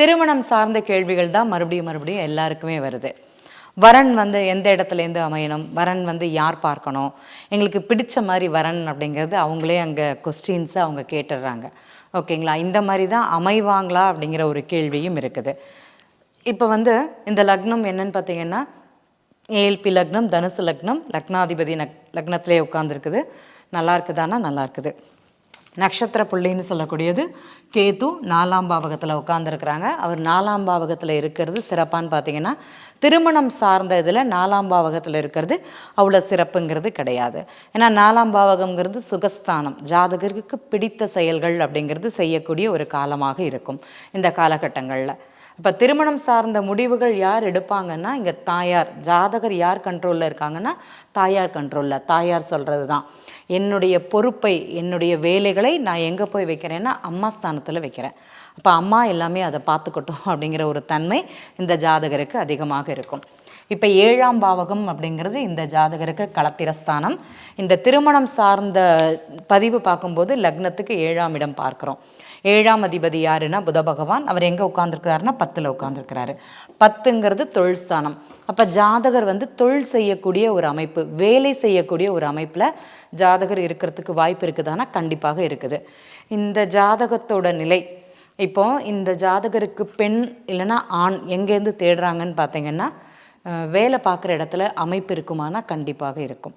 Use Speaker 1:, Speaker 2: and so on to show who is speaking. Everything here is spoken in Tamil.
Speaker 1: திருமணம் சார்ந்த கேள்விகள் தான் மறுபடியும் மறுபடியும் எல்லாருக்குமே வருது. வரன் வந்து எந்த இடத்துலேருந்து அமையணும்? வரன் வந்து யார் பார்க்கணும்? எங்களுக்கு பிடிச்ச மாதிரி வரன் அப்படிங்கிறது அவங்களே அங்கே கொஸ்டின்ஸை அவங்க கேட்டுடுறாங்க. ஓகேங்களா? இந்த மாதிரி தான் அமைவாங்களா அப்படிங்கிற ஒரு கேள்வியும் இருக்குது. இப்போ வந்து இந்த லக்னம் என்னன்னு பார்த்தீங்கன்னா ஏஎல்பி லக்னம் தனுசு லக்னம் லக்னாதிபதி நக் லக்னத்திலே உட்காந்துருக்குது நல்லா இருக்குதானா? நல்லா இருக்குது. நட்சத்திர புள்ளின்னு சொல்லக்கூடியது கேது நாலாம் பாவகத்தில் உட்காந்துருக்குறாங்க அவர் நாலாம் பாவகத்தில் இருக்கிறது சிறப்பான்னு பார்த்தீங்கன்னா திருமணம் சார்ந்த இதில் நாலாம் பாவகத்தில் இருக்கிறது அவ்வளோ சிறப்புங்கிறது கிடையாது. ஏன்னா நாலாம் பாவகம்ங்கிறது சுகஸ்தானம் ஜாதகருக்கு பிடித்த செயல்கள் அப்படிங்கிறது செய்யக்கூடிய ஒரு காலமாக இருக்கும் இந்த காலகட்டங்களில். இப்போ திருமணம் சார்ந்த முடிவுகள் யார் எடுப்பாங்கன்னா இங்கே தாயார். ஜாதகர் யார் கண்ட்ரோலில் இருக்காங்கன்னா தாயார் கண்ட்ரோலில் தாயார் சொல்கிறது தான் என்னுடைய பொறுப்பை என்னுடைய வேலைகளை நான் எங்கே போய் வைக்கிறேன்னா அம்மா ஸ்தானத்தில் வைக்கிறேன். அப்போ அம்மா எல்லாமே அதை பார்த்துக்கட்டும் அப்படிங்கிற ஒரு தன்மை இந்த ஜாதகருக்கு அதிகமாக இருக்கும். இப்போ ஏழாம் பாவகம் அப்படிங்கிறது இந்த ஜாதகருக்கு களத்திரஸ்தானம் இந்த திருமணம் சார்ந்த பதிவு பார்க்கும்போது லக்னத்துக்கு ஏழாம் இடம் பார்க்குறோம். ஏழாம் அதிபதி யாருன்னா புத பகவான். அவர் எங்கே உட்காந்துருக்கிறாருன்னா பத்தில் உட்காந்துருக்கிறாரு பத்துங்கிறது தொழில் ஸ்தானம். அப்போ ஜாதகர் வந்து தொழில் செய்யக்கூடிய ஒரு அமைப்பு வேலை செய்யக்கூடிய ஒரு அமைப்பில் ஜாதகர் இருக்கிறதுக்கு வாய்ப்பு இருக்குதானா? கண்டிப்பாக இருக்குது. இந்த ஜாதகத்தோட நிலை இப்போ இந்த ஜாதகருக்கு பெண் இல்லைன்னா ஆண் எங்கேருந்து தேடுறாங்கன்னு பார்த்தீங்கன்னா வேலை பார்க்குற இடத்துல அமைப்பு இருக்குமானா? கண்டிப்பாக இருக்கும்.